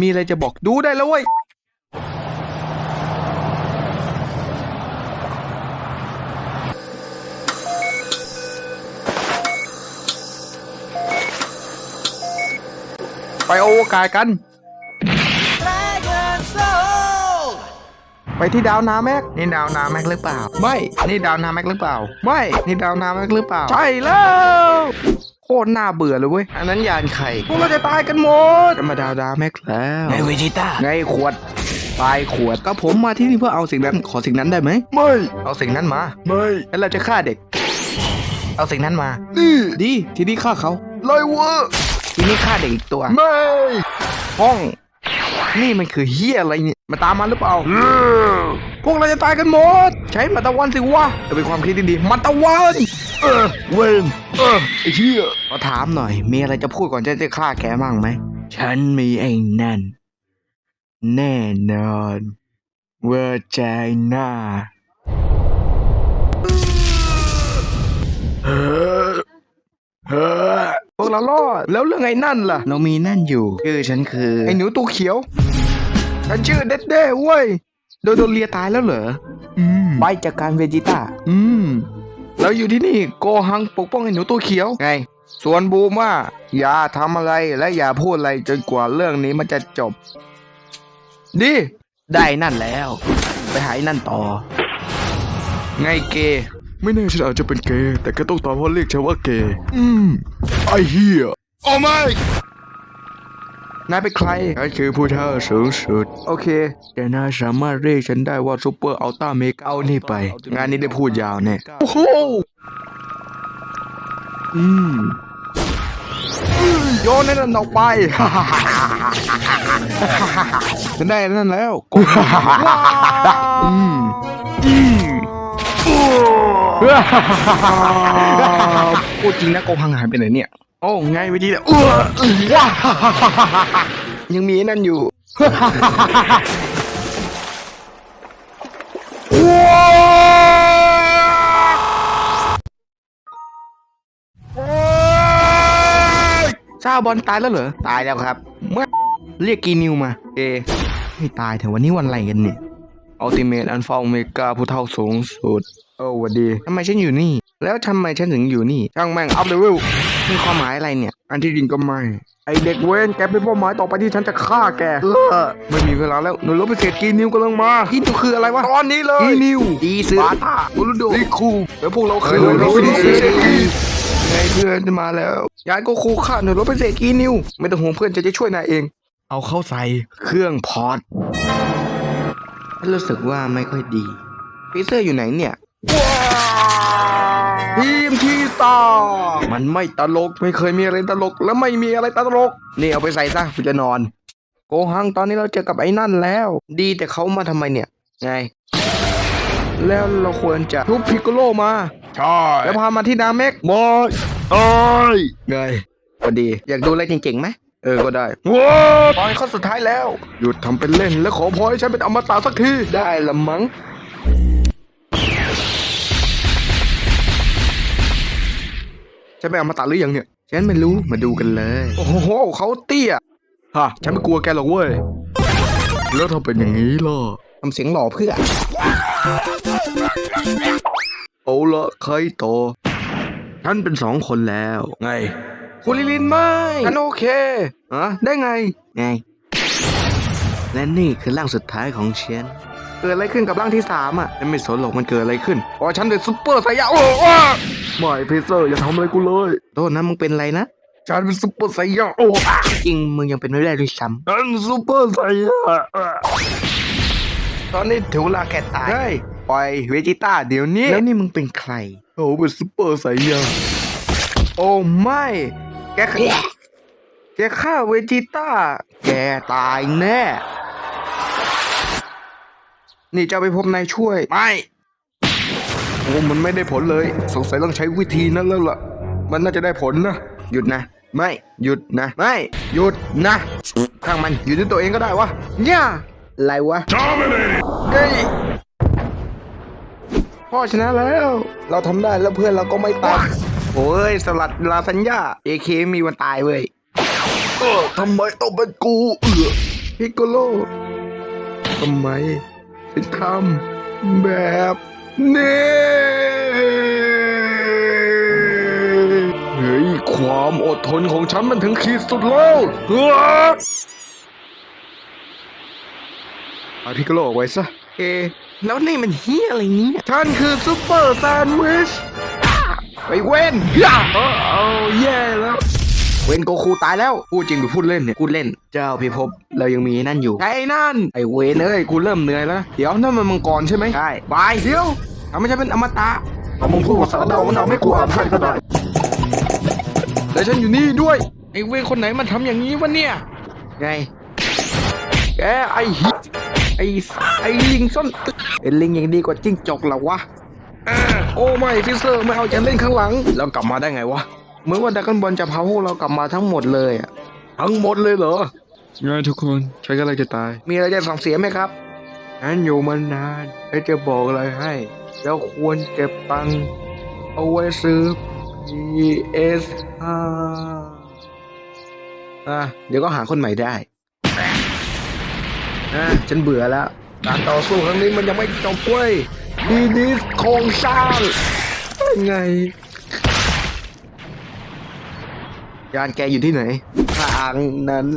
มีอะไรจะบอกดูได้แล้วเว้ยไปโอวกาสกัน ไปที่ดาวนาแม็ก นี่ดาวนาแม็กหรือเปล่า ไม่ นี่ดาวนาแม็กหรือเปล่า ไม่ นี่ดาวนาแม็กหรือเปล่า ใช่แล้วโค ตรน่าเบื่อเลยเว้ย อันนั้นยานไข่พวกเราจะตายกันหมดจะมาดาวดาวแม็กแล้วไงเวจิต้าไงขวดตายขวดก็ผมมาที่นี่เพื่อเอาสิ่งนั้นขอสิ่งนั้นได้ไหมไม่ เอาสิ่งนั้นมาไม่แล้วเราจะฆ่าเด็ก เอาสิ่งนั้นมานี่ดีทีนี้ฆ่าเขาเลยเวะทีนี้ฆ่าเด็กอีกตัวไม่ห้อง นี่มันคือเฮียอะไรเนี่ยมาตามมาหรือเปล่าพ วกเราจะตายกันหมด ใช้มาตะวันสิวะจะเป็นความคิดที่ดีมาตะวัน เออ เวนเออไอ้เฮียขอถามหน่อย มีอะไรจะพูดก่อนจะจะฆ่าแกมั่งไหม ฉันมีไอ้นั่น แน่นอนเวอร์ใจหน้าเฮ้อเฮ้อพวกเรารอดแล้วเรื่องไอ้นั่นล่ะ เรามีนั่นอยู่ชื่อฉันคือ ไอ้หนูตัวเขียว ฉันชื่อเด็ดเด้เว้ย โดนโดนเลียตายแล้วเหรอ อืม ไปจากการเวจิต้า อืม แล้วอยู่ที่นี่โกหังปกป้องไอ้หนูตัวเขียวไง ส่วนบูมว่า อย่าทำอะไรและอย่าพูดอะไรจนกว่าเรื่องนี้มันจะจบ ดี ได้นั่นแล้ว ไปหาไอ้นั่นต่อ ไงเกย์ไม่แน่ฉันอาจจะเป็นเกย์แต่ก็ต้องตอบเพราะเรียกฉันว่าเกย์อืม ไอเฮียโอ้ไม่ นายเป็นใครฉันคือผู้เท่าสูงสุด โอเค แต่นายสามารถเรียกฉันได้ว่าซูเปอร์อัลต้าเมกเอานี่ไป งานนี้ได้พูดยาวแน่โอ้โห อืมโยนนั่นออกไปฉันได้นั่นแล้วกดอืมอืมพูดจริงนะโกหังหายไปไหนเนี่ย โอ้ไงวิธีเนี่ยเออว้ายังมีไอ้นั่นอยู่ซาบอลตายแล้วเหรอ ตายแล้วครับ เมื่อเรียกกีนิวมา เอ ไม่ตายแต่วันนี้วันอะไรกันเนี่ยอัลติเมทอันฟาเมกาผู้เท่าสูงสุดเออหวัดดีทำไมฉันอยู่นี่ แล้วทำไมฉันถึงอยู่นี่ ช่างแม่งอัพเลเวลมีความหมายอะไรเนี่ย อันที่จริงก็ไม่ ไอเด็กเวนแกเป็นเป้าหมายต่อไปที่ฉันจะฆ่าแก เออ ไม่มีเวลาแล้วหน่วยรบพิเศษกีนิวกำลังมากีนิวคืออะไรวะ ตอนนี้เลยกีนิวดีซึบาตาบุรุโดลิคูแล้วพวกเราคือหน่วยรบพิเศษกีไงเพื่อนมาแล้ว ยายก็คูฆ่าหน่วยรบพิเศษกีนิว ไม่ต้องห่วงเพื่อนจะจะช่วยนายเอง เอาเข้าใส่เครื่องพอร์ตฉันรู้สึกว่าไม่ค่อยดีพีเซอร์อยู่ไหนเนี่ย ทีมทีตามันไม่ตลกไม่เคยมีอะไรตลก และไม่มีอะไรตลก นี่เอาไปใส่ซะกูจะนอน โกหังตอนนี้เราเจอกับไอ้นั่นแล้ว ดีแต่เขามาทำไมเนี่ย ไง แล้วเราควรจะทุบพิกโกโลมา ใช่แล้วพามาที่นาเมกบอยไอ้ยไงพอดี อยากดูอะไรเจ๋งๆไหมเออก็ได้ว้าตอนข้อสุดท้ายแล้ว หยุดทำเป็นเล่นและขอพรให้ฉันเป็นอมตะสักที ได้ละมั้ง นไปเอามาตัดหรือยังเนี่ย ฉันไม่รู้มาดูกันเลย โอ้โหเขาเตี้ยฮะฉันไม่กลัวแกหรอกเว้ย แล้วถ้าเป็นอย่างนี้ล่ะทำเสียงหล่อเพื่อ เอาละใครต่อฉันเป็นสองคนแล้ว ไง คุณลิลินไม่ฉันโอเคอะได้ไง ไง และนี่คือร่างสุดท้ายของฉันเกิดอะไรขึ้นกับร่างที่สามอะฉันไม่สนหรอกมันเกิดอะไรขึ้นเพราะฉันเป็นซุปเปอร์ไซยะโอ้โห ไม่เพเซอร์อย่าทำอะไรกูเลยโทษนะมึงเป็นอะไรนะฉันเป็นซุปเปอร์ไซยะโอ้จริงมึงยังเป็นไม่ได้ด้วยซ้ฉันซุปเปอร์ไซยะำตอนนี้ถึงเวลาแกตายเฮ้ยปล่อยเวจิต้าเดี๋ยวนี้แล้วนี่มึงเป็นใครโอ้เป็นซุปเปอร์ไซยะโอ้ไม่แกฆ่าแกฆ่าเวจิต้าแกตายแน่ นี่จะเอาไปพบนายช่วย ไม่โอ้มันไม่ได้ผลเลย สงสัยต้องใช้วิธีนั้นแล้วล่ะ มันน่าจะได้ผลนะ หยุดนะ ไม่หยุดนะ ไม่หยุดนะข้างมันอยู่ด้วยตัวเองก็ได้วะเนี่ยอะไรวะเฮ้ยพ่อชนะแล้ว เราทำได้แล้วเพื่อนเราก็ไม่ตายโอ้ยสลัดลาสัญญา AK มีวันตายเว้ยเออทำไมต้องเป็นกูเออพิกโกโลทำไมถึงทำแบบ นี้เฮ้ยความอดทนของฉันมันถึงขีดสุดแล้วเฮ้ยเอาพิกโกโลออกไว้ซะ เอ แล้วนี่มันเฮียอะไรเนี่ยท่านคือซุปเปอร์แซนด์วิชอ่าไปเว้นย่าเออเอาแย่แล้ว เวนโกคูตายแล้ว พูดจริงหรือพูดเล่นเนี่ย พูดเล่น เจ้าพิภพเรายังมีนั่นอยู่ไอ้นั่น ไอ้เวนเอ้ยกูเริ่มเหนื่อยแล้วเดี๋ยวนั่นมันมังกรใช่ไหมใช่บายเดี๋ยวทำไมฉันเป็นอมตะเอามึงพูดภาษาดาวมันเอาไม่กลัวอ่านไพ่ก็ได้แต่ฉันอยู่นี่ด้วยไอ้เวนคนไหนมันทำอย่างนี้วะเนี่ยไงแกไอ้ฮิไอ้สไอ้ลิงส้นตึกเป็นลิงยังดีกว่าจิ้งจกเหรอวะอ่าโอ้ไม่ฟิเซอร์ไม่เอาจะเล่นข้างหลังแล้วกลับมาได้ไงวะเหมือนว่าดักกันบอลจะพาพวกเรากลับมาทั้งหมดเลยอะ ทั้งหมดเลยเหรอไงทุกคนฉันกำลังจะตาย มีอะไรจะสั่งเสียไหมครับงั้นอยู่มานานแล้วจะบอกอะไรให้แล้วควรเก็บตังค์เอาไว้ซื้อ PS อะเดี๋ยวก็หาคนใหม่ได้อะฉันเบื่อแล้ว การต่อสู้ครั้งนี้มันยังไม่จบเว้ยดีดีโครงสร้างเป็นไงยานแกอยู่ที่ไหน ทางนั้น